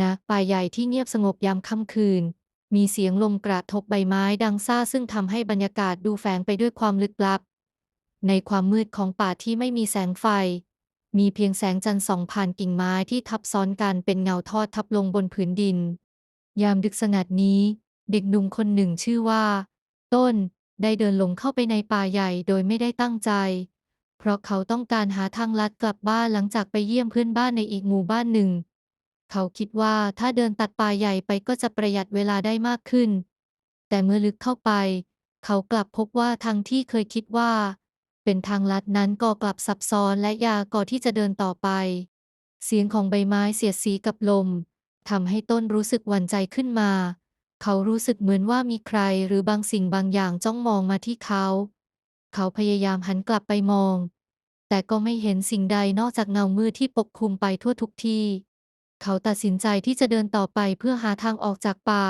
ณป่าใหญ่ที่เงียบสงบยามค่ำคืน มีเสียงลมกระทบใบไม้ดังซ่าซึ่งทำให้บรรยากาศดูแฝงไปด้วยความลึกลับ ในความมืดของป่าที่ไม่มีแสงไฟ มีเพียงแสงจันทร์ส่องผ่านกิ่งไม้ที่ทับซ้อนกันเป็นเงาทอดทับลงบนผืนดิน ยามดึกสงัดนี้ เด็กหนุ่มคนหนึ่งชื่อว่า ต้นได้เดินลงเข้าไปในป่าใหญ่โดยไม่ได้ตั้งใจ เพราะเขาต้องการหาทางลัดกลับบ้านหลังจากไปเยี่ยมเพื่อนบ้านในอีกหมู่บ้านหนึ่ง เขาคิดว่าถ้าเดินตัดป่าใหญ่ไปก็จะประหยัดเวลาได้มากขึ้น แต่เมื่อลึกเข้าไป เขากลับพบว่าทางที่เคยคิดว่า เป็นทางลัดนั้นก็กลับซับซ้อนและยากก่อที่จะเดินต่อไป เสียงของใบไม้เสียดสีกับลมทำให้ต้นรู้สึกหวั่นใจขึ้นมา เขารู้สึกเหมือนว่ามีใครหรือบางสิ่งบางอย่างจ้องมองมาที่เขา เขาพยายามหันกลับไปมอง แต่ก็ไม่เห็นสิ่งใดนอกจากเงามืดที่ปกคลุมไปทั่วทุกที่ เขาตัดสินใจที่จะเดินต่อไปเพื่อหาทางออกจากป่า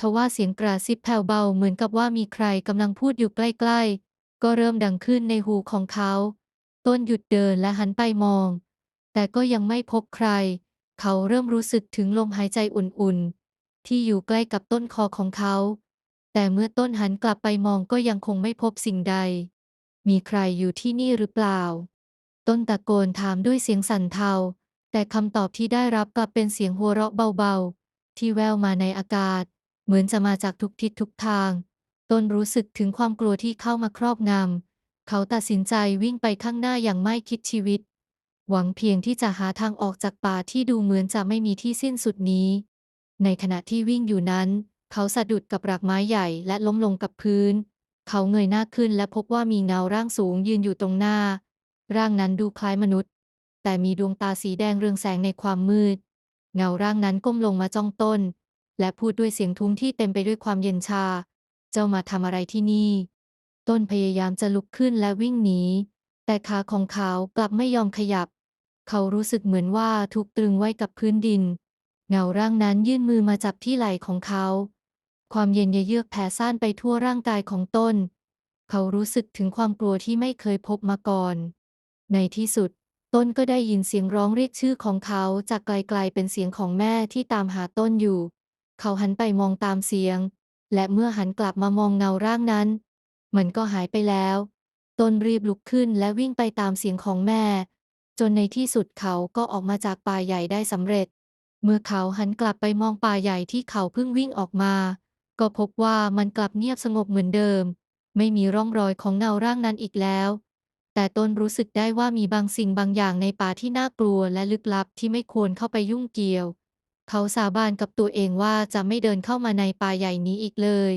ทว่าเสียงกระซิบแผ่วเบาเหมือนกับว่ามีใครกำลังพูดอยู่ใกล้ๆ ก็เริ่มดังขึ้นในหูของเขา ต้นหยุดเดินและหันไปมอง แต่ก็ยังไม่พบใคร เขาเริ่มรู้สึกถึงลมหายใจอุ่นๆ ที่อยู่ใกล้กับต้นคอของเขา แต่เมื่อต้นหันกลับไปมองก็ยังคงไม่พบสิ่งใด มีใครอยู่ที่นี่หรือเปล่า ต้นตะโกนถามด้วยเสียงสั่นเทา แต่คำตอบที่ได้รับกลับเป็นเสียงหัวเราะเบาๆ ที่แววมาในอากาศ เหมือนจะมาจากทุกทิศทุกทาง ต้นรู้สึกถึงความกลัวที่เข้ามาครอบงำ เขาตัดสินใจวิ่งไปข้างหน้าอย่างไม่คิดชีวิต หวังเพียงที่จะหาทางออกจากป่าที่ดูเหมือนจะไม่มีที่สิ้นสุดนี้ ในขณะที่วิ่งอยู่นั้น เขาสะดุดกับรากไม้ใหญ่และล้มลงกับพื้น เขาเงยหน้าขึ้นและพบว่ามีเงาร่างสูงยืนอยู่ตรงหน้า ร่างนั้นดูคล้ายมนุษย์ แต่มีดวงตาสีแดงเรืองแสงในความมืด เงาร่างนั้นก้มลงมาจ้องต้น และพูดด้วยเสียงทุ้มที่เต็มไปด้วยความเย็นชา เจ้ามาทำอะไรที่นี่ ต้นพยายามจะลุกขึ้นและวิ่งหนี แต่ขาของเขากลับไม่ยอมขยับ เขารู้สึกเหมือนว่าถูกตรึงไว้กับพื้นดิน เงาร่างนั้นยื่นมือมาจับที่ไหล่ของเขา ความเย็นเยือกแผ่ซ่านไปทั่วร่างกายของต้น เขารู้สึกถึงความกลัวที่ไม่เคยพบมาก่อน ในที่สุด ต้นก็ได้ยินเสียงร้องเรียกชื่อของเขาจากไกลๆเป็นเสียงของแม่ที่ตามหาต้นอยู่ เขาหันไปมองตามเสียง และเมื่อหันกลับมามองเงาร่างนั้น มันก็หายไปแล้ว ต้นรีบลุกขึ้นและวิ่งไปตามเสียงของแม่ จนในที่สุดเขาก็ออกมาจากป่าใหญ่ได้สำเร็จ เมื่อเขาหันกลับไปมองป่าใหญ่ที่เขาเพิ่งวิ่งออกมา ก็พบว่ามันกลับเงียบสงบเหมือนเดิม ไม่มีร่องรอยของเงาร่างนั้นอีกแล้ว แต่ตนรู้สึกได้ว่ามีบางสิ่งบางอย่างในป่าที่น่ากลัวและลึกลับที่ไม่ควรเข้าไปยุ่งเกี่ยว เขาสาบานกับตัวเองว่าจะไม่เดินเข้ามาในป่าใหญ่นี้อีกเลย